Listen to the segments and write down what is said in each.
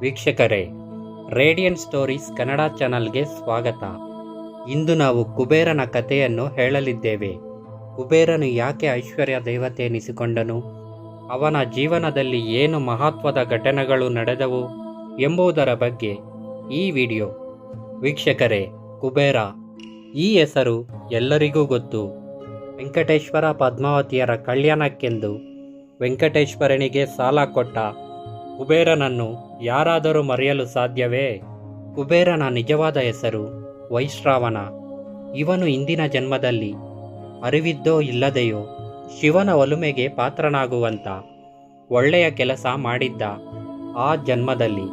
ವೀಕ್ಷಕರೇ, radian stories Kannada ಚಾನಲ್ಗೆ ಸ್ವಾಗತ. ಇಂದು ನಾವು ಕುಬೇರನ ಕಥೆಯನ್ನು ಹೇಳಲಿದ್ದೇವೆ. ಕುಬೇರನು ಯಾಕೆ ಐಶ್ವರ್ಯ ದೇವತೆ ಎನಿಸಿಕೊಂಡನು? ಅವನ ಜೀವನದಲ್ಲಿ ಏನು ಮಹತ್ವದ ಘಟನೆಗಳು ನಡೆದವು ಎಂಬುದರ ಬಗ್ಗೆ ಈ ವಿಡಿಯೋ. ವೀಕ್ಷಕರೇ, ಕುಬೇರ, ಈ ಹೆಸರು ಎಲ್ಲರಿಗೂ ಗೊತ್ತು. ವೆಂಕಟೇಶ್ವರ ಪದ್ಮಾವತಿಯರ ಕಲ್ಯಾಣಕ್ಕೆಂದು ವೆಂಕಟೇಶ್ವರನಿಗೆ ಸಾಲ ಕೊಟ್ಟ ಕುಬೇರನನ್ನು ಯಾರಾದರೂ ಮರೆಯಲು ಸಾಧ್ಯವೇ? ಕುಬೇರನ ನಿಜವಾದ ಹೆಸರು ವೈಶ್ರಾವಣ. ಇವನು ಇಂದಿನ ಜನ್ಮದಲ್ಲಿ ಅರಿವಿದ್ದೋ ಇಲ್ಲದೆಯೋ ಶಿವನ ಒಲುಮೆಗೆ ಪಾತ್ರನಾಗುವಂತ ಒಳ್ಳೆಯ ಕೆಲಸ ಮಾಡಿದ್ದ ಆ ಜನ್ಮದಲ್ಲಿ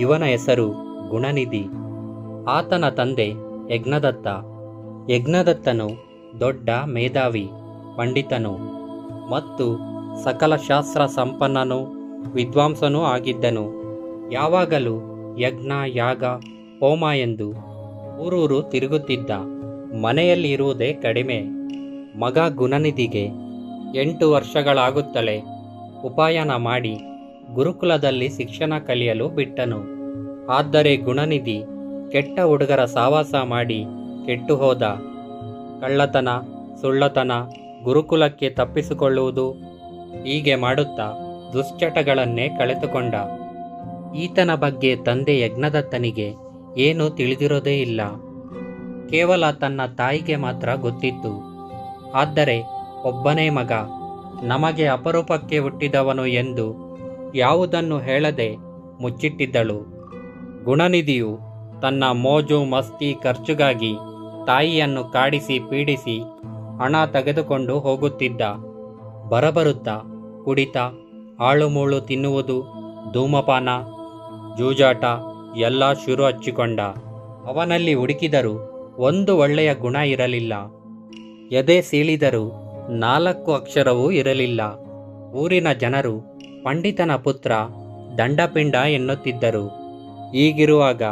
ಇವನ ಹೆಸರು ಗುಣನಿಧಿ. ಆತನ ತಂದೆ ಯಜ್ಞದತ್ತ. ಯಜ್ಞದತ್ತನು ದೊಡ್ಡ ಮೇಧಾವಿ, ಪಂಡಿತನು ಮತ್ತು ಸಕಲ ಶಾಸ್ತ್ರ ಸಂಪನ್ನನೂ ವಿದ್ವಾಂಸನೂ ಆಗಿದ್ದನು. ಯಾವಾಗಲೂ ಯಜ್ಞ, ಯಾಗ, ಹೋಮ ಎಂದು ಊರೂರು ತಿರುಗುತ್ತಿದ್ದ ಮನೆಯಲ್ಲಿರುವುದೇ ಕಡಿಮೆ. ಮಗ ಗುಣನಿಧಿಗೆ ಎಂಟು ವರ್ಷಗಳಾಗುತ್ತಲೇ ಉಪಾಯನ ಮಾಡಿ ಗುರುಕುಲದಲ್ಲಿ ಶಿಕ್ಷಣ ಕಲಿಯಲು ಬಿಟ್ಟನು. ಆದರೆ ಗುಣನಿಧಿ ಕೆಟ್ಟ ಹುಡುಗರ ಸಾವಾಸ ಮಾಡಿ ಕೆಟ್ಟು ಹೋದ ಕಳ್ಳತನ, ಸುಳ್ಳತನ ಗುರುಕುಲಕ್ಕೆ ತಪ್ಪಿಸಿಕೊಳ್ಳುವುದು ಹೀಗೆ ಮಾಡುತ್ತಾ ದುಶ್ಚಟಗಳನ್ನೇ ಕಳೆದುಕೊಂಡ. ಈತನ ಬಗ್ಗೆ ತಂದೆ ಯಜ್ಞದತ್ತನಿಗೆ ಏನೂ ತಿಳಿದಿರೋದೇ ಇಲ್ಲ. ಕೇವಲ ತನ್ನ ತಾಯಿಗೆ ಮಾತ್ರ ಗೊತ್ತಿತ್ತು. ಆದರೆ ಒಬ್ಬನೇ ಮಗ, ನಮಗೆ ಅಪರೂಪಕ್ಕೆ ಹುಟ್ಟಿದವನು ಎಂದು ಯಾವುದನ್ನು ಹೇಳದೆ ಮುಚ್ಚಿಟ್ಟಿದ್ದಳು. ಗುಣನಿಧಿಯು ತನ್ನ ಮೋಜು, ಮಸ್ತಿ, ಖರ್ಚುಗಾಗಿ ತಾಯಿಯನ್ನು ಕಾಡಿಸಿ, ಪೀಡಿಸಿ ಹಣ ತೆಗೆದುಕೊಂಡು ಹೋಗುತ್ತಿದ್ದ. ಬರಬರುತ್ತಾ, ಕುಡಿತ ಆಳುಮೂಳು ತಿನ್ನುವುದು, ಧೂಮಪಾನ, ಜೂಜಾಟ, ಎಲ್ಲ ಶುರು ಹಚ್ಚಿಕೊಂಡ. ಅವನಲ್ಲಿ ಹುಡುಕಿದರೂ ಒಂದು ಒಳ್ಳೆಯ ಗುಣ ಇರಲಿಲ್ಲ. ಎದೆ ಸೀಳಿದರೂ ನಾಲ್ಕು ಅಕ್ಷರವೂ ಇರಲಿಲ್ಲ. ಊರಿನ ಜನರು, ಪಂಡಿತನ ಪುತ್ರ, ದಂಡಪಿಂಡ ಎನ್ನುತ್ತಿದ್ದರು. ಹೀಗಿರುವಾಗ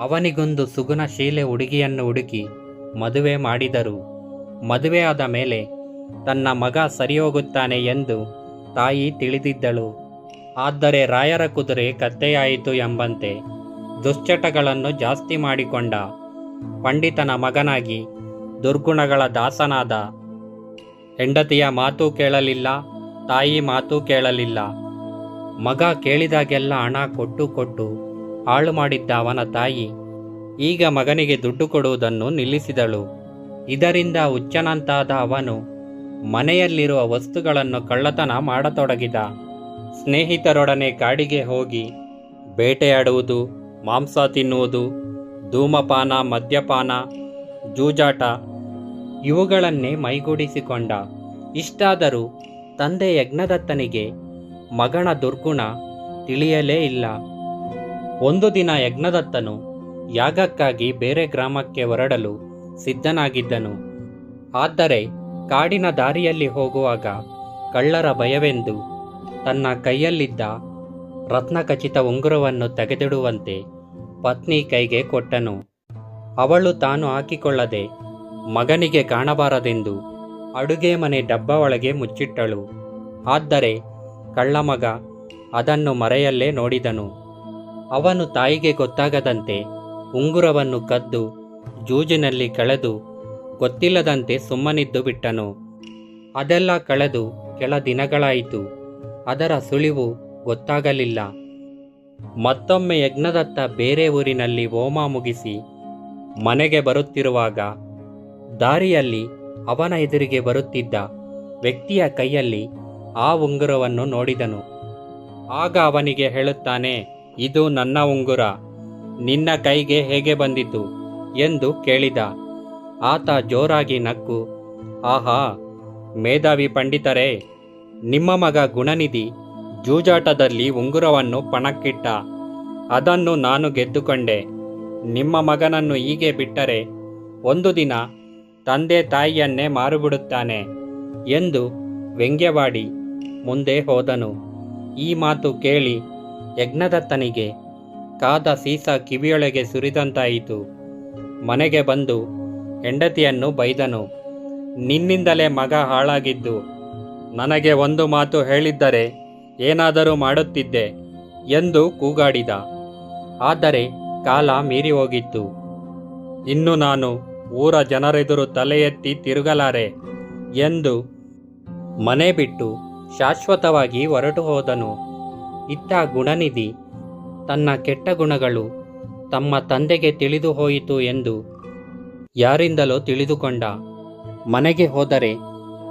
ಅವನಿಗೊಂದು ಸುಗುಣಶೀಲೆ ಹುಡುಗಿಯನ್ನು ಹುಡುಕಿ ಮದುವೆ ಮಾಡಿದರು. ಮದುವೆಯಾದ ಮೇಲೆ ತನ್ನ ಮಗ ಸರಿಯೋಗುತ್ತಾನೆ ಎಂದು ತಾಯಿ ತಿಳಿದಿದ್ದಳು. ಆದರೆ ರಾಯರ ಕುದುರೆ ಕತ್ತೆಯಾಯಿತು ಎಂಬಂತೆ ದುಶ್ಚಟಗಳನ್ನು ಜಾಸ್ತಿ ಮಾಡಿಕೊಂಡ. ಪಂಡಿತನ ಮಗನಾಗಿ ದುರ್ಗುಣಗಳ ದಾಸನಾದ. ಹೆಂಡತಿಯ ಮಾತು ಕೇಳಲಿಲ್ಲ, ತಾಯಿ ಮಾತು ಕೇಳಲಿಲ್ಲ. ಮಗ ಕೇಳಿದಾಗೆಲ್ಲ ಹಣ ಕೊಟ್ಟು ಕೊಟ್ಟು ಹಾಳು ಮಾಡಿದ್ದ ಅವನ ತಾಯಿ ಈಗ ಮಗನಿಗೆ ದುಡ್ಡು ಕೊಡುವುದನ್ನು ನಿಲ್ಲಿಸಿದಳು. ಇದರಿಂದ ಹುಚ್ಚನಂತಾದ ಅವನು ಮನೆಯಲ್ಲಿರುವ ವಸ್ತುಗಳನ್ನು ಕಳ್ಳತನ ಮಾಡತೊಡಗಿದ. ಸ್ನೇಹಿತರೊಡನೆ ಕಾಡಿಗೆ ಹೋಗಿ ಬೇಟೆಯಾಡುವುದು, ಮಾಂಸ ತಿನ್ನುವುದು, ಧೂಮಪಾನ, ಮದ್ಯಪಾನ, ಜೂಜಾಟ ಇವುಗಳನ್ನೇ ಮೈಗೂಡಿಸಿಕೊಂಡ. ಇಷ್ಟಾದರೂ ತಂದೆ ಯಜ್ಞದತ್ತನಿಗೆ ಮಗನ ದುರ್ಗುಣ ತಿಳಿಯಲೇ ಇಲ್ಲ. ಒಂದು ದಿನ ಯಜ್ಞದತ್ತನು ಯಾಗಕ್ಕಾಗಿ ಬೇರೆ ಗ್ರಾಮಕ್ಕೆ ಹೊರಡಲು ಸಿದ್ಧನಾಗಿದ್ದನು. ಆದರೆ ಕಾಡಿನ ದಾರಿಯಲ್ಲಿ ಹೋಗುವಾಗ ಕಳ್ಳರ ಭಯವೆಂದು ತನ್ನ ಕೈಯಲ್ಲಿದ್ದ ರತ್ನಖಚಿತ ಉಂಗುರವನ್ನು ತೆಗೆದಿಡುವಂತೆ ಪತ್ನಿ ಕೈಗೆ ಕೊಟ್ಟನು. ಅವಳು ತಾನು ಹಾಕಿಕೊಳ್ಳದೆ ಮಗನಿಗೆ ಕಾಣಬಾರದೆಂದು ಅಡುಗೆ ಮನೆ ಡಬ್ಬ ಒಳಗೆ ಮುಚ್ಚಿಟ್ಟಳು. ಆದರೆ ಕಳ್ಳಮಗ ಅದನ್ನು ಮರೆಯಲ್ಲೇ ನೋಡಿದನು. ಅವನು ತಾಯಿಗೆ ಗೊತ್ತಾಗದಂತೆ ಉಂಗುರವನ್ನು ಕದ್ದು ಜೂಜಿನಲ್ಲಿ ಕಳೆದು ಗೊತ್ತಿಲ್ಲದಂತೆ ಸುಮ್ಮನಿದ್ದು ಬಿಟ್ಟನು. ಅದೆಲ್ಲ ಕಳೆದು ಕೆಲ ದಿನಗಳಾಯಿತು. ಅದರ ಸುಳಿವು ಗೊತ್ತಾಗಲಿಲ್ಲ. ಮತ್ತೊಮ್ಮೆ ಯಜ್ಞದತ್ತ ಬೇರೆ ಊರಿನಲ್ಲಿ ಹೋಮ ಮುಗಿಸಿ ಮನೆಗೆ ಬರುತ್ತಿರುವಾಗ ದಾರಿಯಲ್ಲಿ ಅವನ ಎದುರಿಗೆ ಬರುತ್ತಿದ್ದ ವ್ಯಕ್ತಿಯ ಕೈಯಲ್ಲಿ ಆ ಉಂಗುರವನ್ನು ನೋಡಿದನು. ಆಗ ಅವನಿಗೆ ಹೇಳುತ್ತಾನೆ, ಇದು ನನ್ನ ಉಂಗುರ. ನಿನ್ನ ಕೈಗೆ ಹೇಗೆ ಬಂದಿತು? ಎಂದು ಕೇಳಿದ. ಆತ ಜೋರಾಗಿ ನಕ್ಕು ಆಹಾ, ಮೇಧಾವಿ ಪಂಡಿತರೇ, ನಿಮ್ಮ ಮಗ ಗುಣನಿಧಿ ಜೂಜಾಟದಲ್ಲಿ ಉಂಗುರವನ್ನು ಪಣಕ್ಕಿಟ್ಟ. ಅದನ್ನು ನಾನು ಗೆದ್ದುಕೊಂಡೆ. ನಿಮ್ಮ ಮಗನನ್ನು ಹೀಗೆ ಬಿಟ್ಟರೆ ಒಂದು ದಿನ ತಂದೆ ತಾಯಿಯನ್ನೇ ಮಾರುಬಿಡುತ್ತಾನೆ ಎಂದು ವ್ಯಂಗ್ಯವಾಡಿ ಮುಂದೆ ಹೋದನು. ಈ ಮಾತು ಕೇಳಿ ಯಜ್ಞದತ್ತನಿಗೆ ಕಾದ ಸೀಸ ಕಿವಿಯೊಳಗೆ ಸುರಿದಂತಾಯಿತು. ಮನೆಗೆ ಬಂದು ಹೆಂಡತಿಯನ್ನು ಬೈದನು. ನಿನ್ನಿಂದಲೇ ಮಗ ಹಾಳಾಗಿದ್ದು, ನನಗೆ ಒಂದು ಮಾತು ಹೇಳಿದ್ದರೆ ಏನಾದರೂ ಮಾಡುತ್ತಿದ್ದೆ ಎಂದು ಕೂಗಾಡಿದ. ಆದರೆ ಕಾಲ ಮೀರಿ ಹೋಗಿತ್ತು ಇನ್ನು ನಾನು ಊರ ಜನರೆದುರು ತಲೆ ಎತ್ತಿ ತಿರುಗಲಾರೆ ಎಂದು ಮನೆ ಬಿಟ್ಟು ಶಾಶ್ವತವಾಗಿ ಹೊರಟು ಹೋದನು. ಇತ್ತ ಗುಣನಿಧಿ ತನ್ನ ಕೆಟ್ಟ ಗುಣಗಳು ತಮ್ಮ ತಂದೆಗೆ ತಿಳಿದು ಹೋಯಿತು ಎಂದು ಯಾರಿಂದಲೋ ತಿಳಿದುಕೊಂಡ. ಮನೆಗೆ ಹೋದರೆ,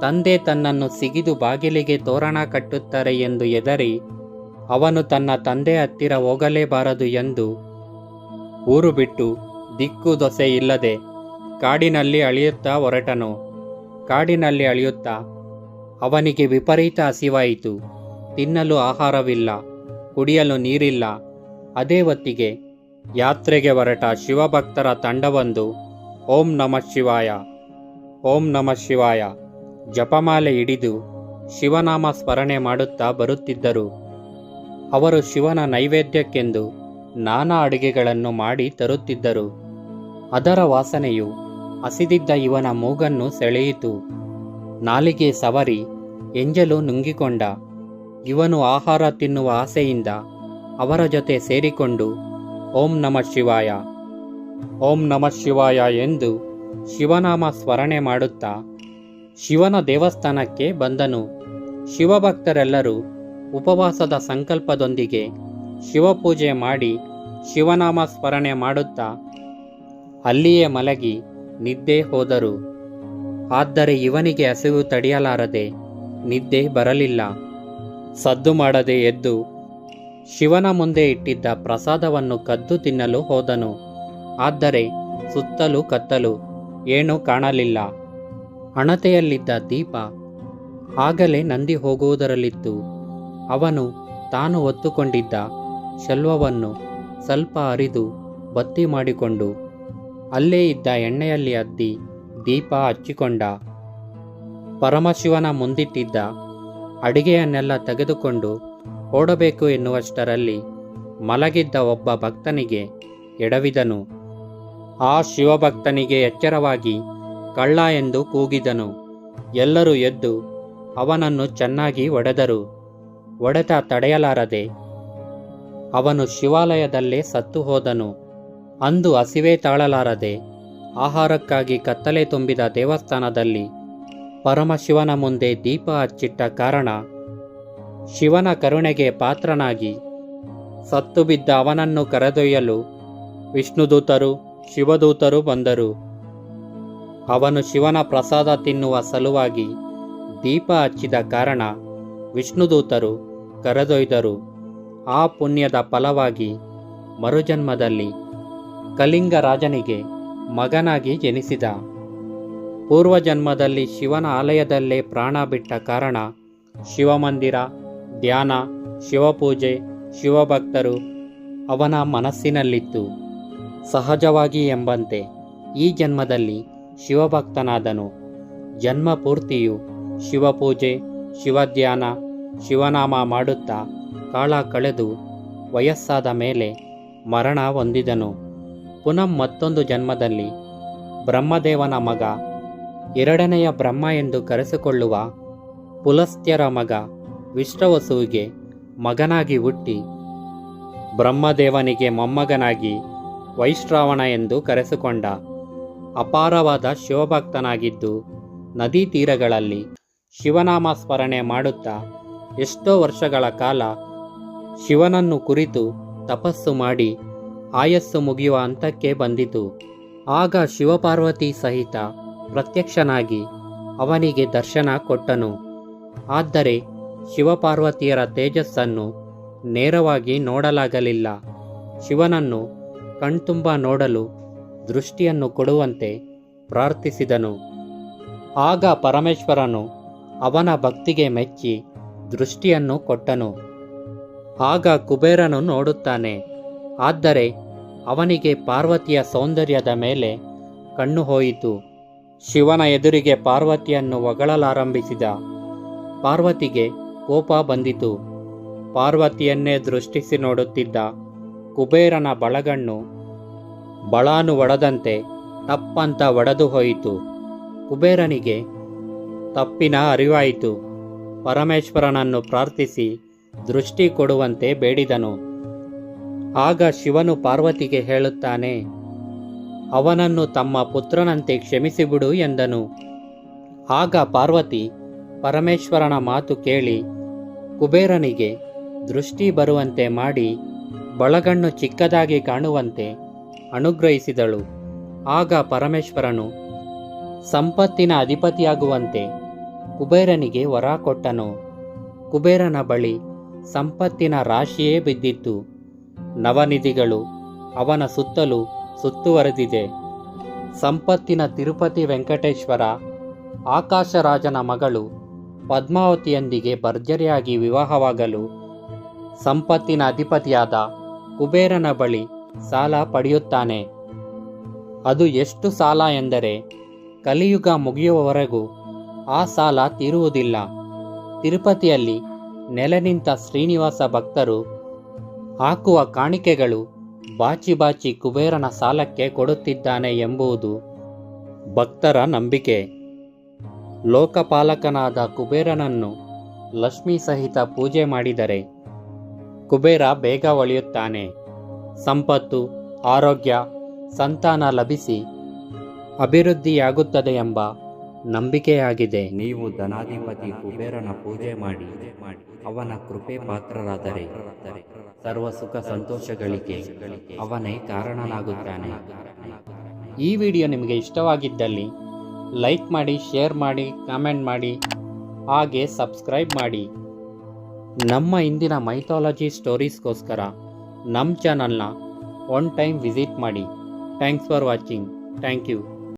ತಂದೆ ತನ್ನನ್ನು ಸಿಗಿದು ಬಾಗಿಲಿಗೆ ತೋರಣ ಕಟ್ಟುತ್ತಾರೆ ಎಂದು ಎದರಿ ಅವನು ತನ್ನ ತಂದೆ ಹತ್ತಿರ ಹೋಗಲೇಬಾರದು ಎಂದು ಊರು ಬಿಟ್ಟು ದಿಕ್ಕು ದೊಸೆ ಇಲ್ಲದೆ ಕಾಡಿನಲ್ಲಿ ಅಳೆಯುತ್ತಾ ಹೊರಟನು. ಕಾಡಿನಲ್ಲಿ ಅಳೆಯುತ್ತಾ ಅವನಿಗೆ ವಿಪರೀತ ಹಸಿವಾಯಿತು. ತಿನ್ನಲು ಆಹಾರವಿಲ್ಲ, ಕುಡಿಯಲು ನೀರಿಲ್ಲ. ಅದೇ ಹೊತ್ತಿಗೆ ಯಾತ್ರೆಗೆ ಹೊರಟ ಶಿವಭಕ್ತರ ತಂಡವೊಂದು ಓಂ ನಮಃ ಶಿವಾಯ. ಓಂ ನಮಃ ಶಿವಾಯ. ಜಪಮಾಲೆ ಹಿಡಿದು ಶಿವನಾಮ ಸ್ಮರಣೆ ಮಾಡುತ್ತಾ ಬರುತ್ತಿದ್ದರು. ಅವರು ಶಿವನ ನೈವೇದ್ಯಕ್ಕೆಂದು ನಾನಾ ಅಡುಗೆಗಳನ್ನು ಮಾಡಿ ತರುತ್ತಿದ್ದರು. ಅದರ ವಾಸನೆಯು ಹಸಿದಿದ್ದ ಇವನ ಮೂಗನ್ನು ಸೆಳೆಯಿತು. ನಾಲಿಗೆ ಸವರಿ ಎಂಜಲು ನುಂಗಿಕೊಂಡ ಇವನು ಆಹಾರ ತಿನ್ನುವ ಆಸೆಯಿಂದ ಅವರ ಜೊತೆ ಸೇರಿಕೊಂಡು ಓಂ ನಮಃ ಶಿವಾಯ. ಓಂ ನಮಃ ಶಿವಾಯ ಎಂದು ಶಿವನಾಮ ಸ್ಮರಣೆ ಮಾಡುತ್ತಾ ಶಿವನ ದೇವಸ್ಥಾನಕ್ಕೆ ಬಂದನು. ಶಿವಭಕ್ತರೆಲ್ಲರೂ ಉಪವಾಸದ ಸಂಕಲ್ಪದೊಂದಿಗೆ ಶಿವಪೂಜೆ ಮಾಡಿ ಶಿವನಾಮ ಸ್ಮರಣೆ ಮಾಡುತ್ತಾ ಅಲ್ಲಿಯೇ ಮಲಗಿ ನಿದ್ದೆ ಹೋದರು. ಆದರೆ ಇವನಿಗೆ ಹಸಿವು ತಡೆಯಲಾರದೆ ನಿದ್ದೆ ಬರಲಿಲ್ಲ. ಸದ್ದು ಮಾಡದೆ ಎದ್ದು ಶಿವನ ಮುಂದೆ ಇಟ್ಟಿದ್ದ ಪ್ರಸಾದವನ್ನು ಕದ್ದು ತಿನ್ನಲು ಹೋದನು. ಆದರೆ ಸುತ್ತಲೂ ಕತ್ತಲು, ಏನೂ ಕಾಣಲಿಲ್ಲ. ಹಣತೆಯಲ್ಲಿದ್ದ ದೀಪ ಆಗಲೇ ನಂದಿ ಹೋಗುವುದರಲ್ಲಿತ್ತು. ಅವನು ತಾನು ಹೊತ್ತುಕೊಂಡಿದ್ದ ಶಲ್ವವನ್ನು ಸ್ವಲ್ಪ ಅರಿದು ಬತ್ತಿ ಮಾಡಿಕೊಂಡು ಅಲ್ಲೇ ಇದ್ದ ಎಣ್ಣೆಯಲ್ಲಿ ಅದ್ದಿ ದೀಪ ಹಚ್ಚಿಕೊಂಡ. ಪರಮಶಿವನ ಮುಂದಿಟ್ಟಿದ್ದ ಅಡಿಗೆಯನ್ನೆಲ್ಲ ತೆಗೆದುಕೊಂಡು ಓಡಬೇಕು ಎನ್ನುವಷ್ಟರಲ್ಲಿ ಮಲಗಿದ್ದ ಒಬ್ಬ ಭಕ್ತನಿಗೆ ಎಡವಿದನು. ಆ ಶಿವಭಕ್ತನಿಗೆ ಎಚ್ಚರವಾಗಿ ಕಳ್ಳ ಎಂದು ಕೂಗಿದನು. ಎಲ್ಲರೂ ಎದ್ದು ಅವನನ್ನು ಚೆನ್ನಾಗಿ ಒಡೆದರು. ಒಡೆತ ತಡೆಯಲಾರದೆ ಅವನು ಶಿವಾಲಯದಲ್ಲೇ ಸತ್ತು ಹೋದನು. ಅಂದು ಹಸಿವೆ ತಾಳಲಾರದೆ ಆಹಾರಕ್ಕಾಗಿ ಕತ್ತಲೆ ತುಂಬಿದ ದೇವಸ್ಥಾನದಲ್ಲಿ ಪರಮಶಿವನ ಮುಂದೆ ದೀಪ ಹಚ್ಚಿಟ್ಟ ಕಾರಣ ಶಿವನ ಕರುಣೆಗೆ ಪಾತ್ರನಾಗಿ ಸತ್ತು ಬಿದ್ದ ಅವನನ್ನು ಕರೆದೊಯ್ಯಲು ವಿಷ್ಣುದೂತರು ಶಿವದೂತರು ಬಂದರು. ಅವನು ಶಿವನ ಪ್ರಸಾದ ತಿನ್ನುವ ಸಲುವಾಗಿ ದೀಪ ಹಚ್ಚಿದ ಕಾರಣ ವಿಷ್ಣುದೂತರು ಕರೆದೊಯ್ದರು. ಆ ಪುಣ್ಯದ ಫಲವಾಗಿ ಮರುಜನ್ಮದಲ್ಲಿ ಕಲಿಂಗ ರಾಜನಿಗೆ ಮಗನಾಗಿ ಜನಿಸಿದ. ಪೂರ್ವಜನ್ಮದಲ್ಲಿ ಶಿವನ ಆಲಯದಲ್ಲೇ ಪ್ರಾಣ ಬಿಟ್ಟ ಕಾರಣ ಶಿವಮಂದಿರ, ಧ್ಯಾನ, ಶಿವಪೂಜೆ, ಶಿವಭಕ್ತರು ಅವನ ಮನಸ್ಸಿನಲ್ಲಿತ್ತು. ಸಹಜವಾಗಿ ಎಂಬಂತೆ ಈ ಜನ್ಮದಲ್ಲಿ ಶಿವಭಕ್ತನಾದನು. ಜನ್ಮ ಪೂರ್ತಿಯು ಶಿವಪೂಜೆ, ಶಿವಧ್ಯಾನ, ಶಿವನಾಮ ಮಾಡುತ್ತಾ ಕಾಲ ಕಳೆದು ವಯಸ್ಸಾದ ಮೇಲೆ ಮರಣ ಹೊಂದಿದನು. ಪುನಃ ಮತ್ತೊಂದು ಜನ್ಮದಲ್ಲಿ ಬ್ರಹ್ಮದೇವನ ಮಗ, ಎರಡನೆಯ ಬ್ರಹ್ಮ ಎಂದು ಕರೆಸಿಕೊಳ್ಳುವ ಪುಲಸ್ತ್ಯರ ಮಗ ವಿಷ್ಣವಸುವಿಗೆ ಮಗನಾಗಿ ಹುಟ್ಟಿ ಬ್ರಹ್ಮದೇವನಿಗೆ ಮೊಮ್ಮಗನಾಗಿ ವೈಶ್ರಾವಣ ಎಂದು ಕರೆಸಿಕೊಂಡ ಅಪಾರವಾದ ಶಿವಭಕ್ತನಾಗಿದ್ದು ನದಿ ತೀರಗಳಲ್ಲಿ ಶಿವನಾಮ ಸ್ಮರಣೆ ಮಾಡುತ್ತಾ ಎಷ್ಟೋ ವರ್ಷಗಳ ಕಾಲ ಶಿವನನ್ನು ಕುರಿತು ತಪಸ್ಸು ಮಾಡಿ ಆಯಸ್ಸು ಮುಗಿಯುವ ಹಂತಕ್ಕೆ ಬಂದಿತು. ಆಗ ಶಿವಪಾರ್ವತಿ ಸಹಿತ ಪ್ರತ್ಯಕ್ಷನಾಗಿ ಅವನಿಗೆ ದರ್ಶನ ಕೊಟ್ಟನು. ಆದರೆ ಶಿವಪಾರ್ವತಿಯರ ತೇಜಸ್ಸನ್ನು ನೇರವಾಗಿ ನೋಡಲಾಗಲಿಲ್ಲ. ಶಿವನನ್ನು ಕಣ್ತುಂಬ ನೋಡಲು ದೃಷ್ಟಿಯನ್ನು ಕೊಡುವಂತೆ ಪ್ರಾರ್ಥಿಸಿದನು. ಆಗ ಪರಮೇಶ್ವರನು ಅವನ ಭಕ್ತಿಗೆ ಮೆಚ್ಚಿ ದೃಷ್ಟಿಯನ್ನು ಕೊಟ್ಟನು. ಆಗ ಕುಬೇರನು ನೋಡುತ್ತಾನೆ, ಆದರೆ ಅವನಿಗೆ ಪಾರ್ವತಿಯ ಸೌಂದರ್ಯದ ಮೇಲೆ ಕಣ್ಣು ಹೋಯಿತು. ಶಿವನ ಎದುರಿಗೆ ಪಾರ್ವತಿಯನ್ನು ಒಗಳಲಾರಂಭಿಸಿದ ಪಾರ್ವತಿಗೆ ಕೋಪ ಬಂದಿತು. ಪಾರ್ವತಿಯನ್ನೇ ದೃಷ್ಟಿಸಿ ನೋಡುತ್ತಿದ್ದ ಕುಬೇರನ ಬಳಗಣ್ಣು ಬಳಾನು ಒಡದಂತೆ ತಪ್ಪಂತ ಒಡೆದು ಹೋಯಿತು. ಕುಬೇರನಿಗೆ ತಪ್ಪಿನ ಅರಿವಾಯಿತು. ಪರಮೇಶ್ವರನನ್ನು ಪ್ರಾರ್ಥಿಸಿ ದೃಷ್ಟಿ ಕೊಡುವಂತೆ ಬೇಡಿದನು. ಆಗ ಶಿವನು ಪಾರ್ವತಿಗೆ ಹೇಳುತ್ತಾನೆ, ಅವನನ್ನು ತಮ್ಮ ಪುತ್ರನಂತೆ ಕ್ಷಮಿಸಿಬಿಡು ಎಂದನು. ಆಗ ಪಾರ್ವತಿ ಪರಮೇಶ್ವರನ ಮಾತು ಕೇಳಿ ಕುಬೇರನಿಗೆ ದೃಷ್ಟಿ ಬರುವಂತೆ ಮಾಡಿ ಬಳಗಣ್ಣು ಚಿಕ್ಕದಾಗಿ ಕಾಣುವಂತೆ ಅನುಗ್ರಹಿಸಿದಳು. ಆಗ ಪರಮೇಶ್ವರನು ಸಂಪತ್ತಿನ ಅಧಿಪತಿಯಾಗುವಂತೆ ಕುಬೇರನಿಗೆ ವರ ಕೊಟ್ಟನು. ಕುಬೇರನ ಬಳಿ ಸಂಪತ್ತಿನ ರಾಶಿಯೇ ಬಿದ್ದಿತ್ತು. ನವನಿಧಿಗಳು ಅವನ ಸುತ್ತಲೂ ಸುತ್ತುವರೆದಿದೆ. ಸಂಪತ್ತಿನ ತಿರುಪತಿ ವೆಂಕಟೇಶ್ವರ ಆಕಾಶರಾಜನ ಮಗಳು ಪದ್ಮಾವತಿಯೊಂದಿಗೆ ಭರ್ಜರಿಯಾಗಿ ವಿವಾಹವಾಗಲು ಸಂಪತ್ತಿನ ಅಧಿಪತಿಯಾದ ಕುಬೇರನ ಬಳಿ ಸಾಲ ಪಡೆಯುತ್ತಾನೆ. ಅದು ಎಷ್ಟು ಸಾಲ ಎಂದರೆ ಕಲಿಯುಗ ಮುಗಿಯುವವರೆಗೂ ಆ ಸಾಲ ತೀರುವುದಿಲ್ಲ. ತಿರುಪತಿಯಲ್ಲಿ ನೆಲೆ ನಿಂತ ಶ್ರೀನಿವಾಸ ಭಕ್ತರು ಹಾಕುವ ಕಾಣಿಕೆಗಳು ಬಾಚಿ ಬಾಚಿ ಕುಬೇರನ ಸಾಲಕ್ಕೆ ಕೊಡುತ್ತಿದ್ದಾನೆ ಎಂಬುದು ಭಕ್ತರ ನಂಬಿಕೆ. ಲೋಕಪಾಲಕನಾದ ಕುಬೇರನನ್ನು ಲಕ್ಷ್ಮೀ ಸಹಿತ ಪೂಜೆ ಮಾಡಿದರೆ ಕುಬೇರ ಬೇಗ ಒಳೆಯುತ್ತಾನೆ. ಸಂಪತ್ತು ಆರೋಗ್ಯ ಸಂತಾನ ಲಭಿಸಿ ಅಭಿವೃದ್ಧಿಯಾಗುತ್ತದೆ ಎಂಬ ನಂಬಿಕೆಯಾಗಿದೆ. ನೀವು ಧನಾಧಿಪತಿ ಕುಬೇರನ ಪೂಜೆ ಮಾಡಿ ಅವನ ಕೃಪೆ ಪಾತ್ರರಾದರೆ ಸರ್ವ ಸುಖ ಸಂತೋಷಗಳಿಗೆ ಅವನೇ ಕಾರಣನಾಗುತ್ತಾನೆ. ಈ ವಿಡಿಯೋ ನಿಮಗೆ ಇಷ್ಟವಾಗಿದ್ದಲ್ಲಿ ಲೈಕ್ ಮಾಡಿ ಶೇರ್ ಮಾಡಿ ಕಾಮೆಂಟ್ ಮಾಡಿ ಹಾಗೆ ಸಬ್ಸ್ಕ್ರೈಬ್ ಮಾಡಿ. ನಮ್ಮ ಇಂದಿನ ಮೈಥಾಲಜಿ ಸ್ಟೋರೀಸ್ಗೋಸ್ಕರ ನಮ್ಮ ಚಾನಲ್ನ ಒನ್ ಟೈಮ್ ವಿಸಿಟ್ ಮಾಡಿ. Thanks for watching thank you